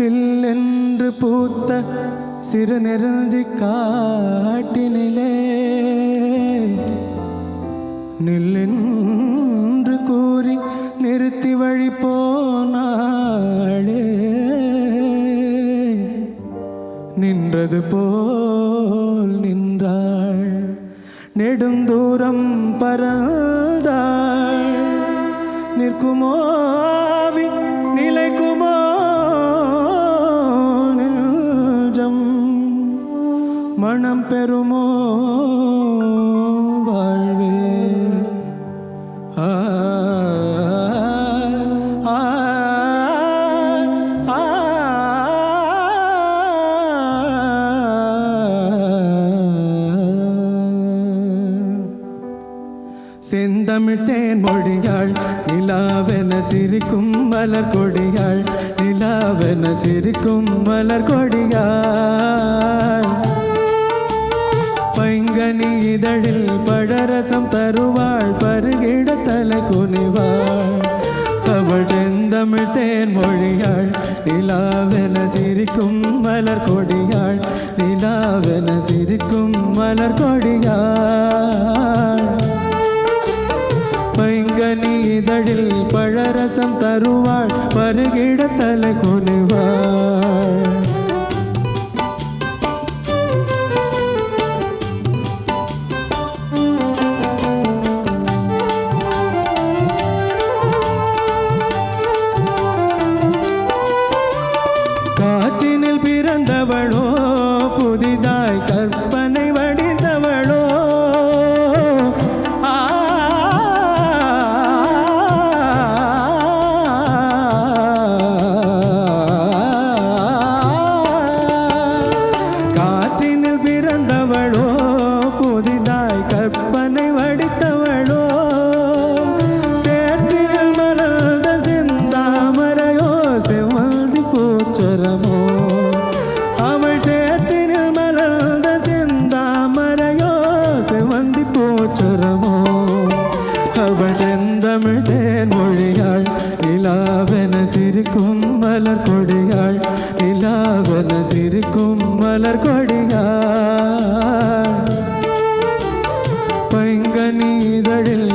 சில்லென்று பூத்த சிறு நெருஞ்சி காட்டினிலே நில்லென்று கூறி நிறுத்தி வழி போனாளே. நின்றது போல் நின்றாள் நெடுந்தூரம் பறந்தாள். மனம் பெறுமோ வாழ்வே ஆ ஆ, ஆ, செந்தமிழ் தேன் மொழியாள் நிலாவென சிரிக்கும் மலர் கொடியாள் நிலாவென சிரிக்கும் மலர் கொடியாள் பைங்கனி இதழில் பழரசம் தருவாள் பருகிட தலை குனிவாள். அவள் செந்தமிழ் தேன் மொழியாள் நிலாவென சிரிக்கும் மலர் கொடியாள் நிலாவென சிரிக்கும் மலர் கொடியாள். അവളോ പുതിത சிரிக்கும் மலர் கொடியாள் நிலாவென சிரிக்கும் மலர் கொடியாள் பைங்கனி இதழில்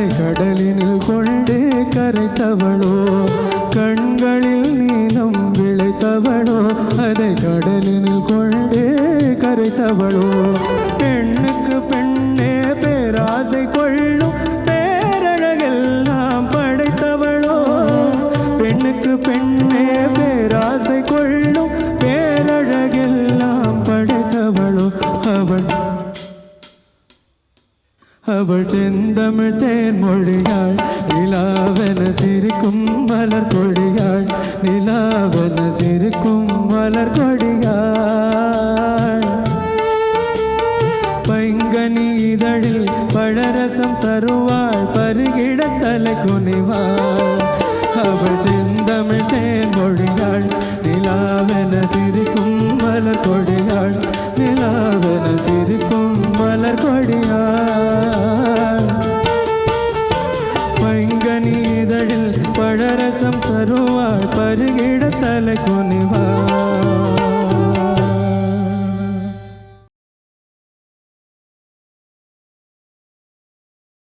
அதை கடலினில் கொண்டு கரைத்தவளோ? கண்களில் நீலம் விளைத்தவளோ? அதை கடலினில் கொண்டு கரைத்தவளோ? பெண்ணுக்கு பெண்ணே பேராசை கொள்ளும் பேரழகெல்லாம் படைத்தவளோ? பெண்ணுக்கு பெண்ணே பேராசை கொள்ளும் பேரழகெல்லாம் படைத்தவளோ? அவள் அவள் செந்தமிழ் தேன் மொழியாள் நிலாவென சிரிக்கும் மலர் கொடியாள் நிலாவென சிரிக்கும் மலர் கொடியாள். பைங்கனி இதழில் பழரசம் தருவாள் பருகிட தலை குனிவாள். அவள் செந்தமிழ் தேன் மொழியாள் நிலாவென சிரிக்கும் மலர் கொடியாள் நிலாவென சிரிக்கும் மலர் கொடியாள்.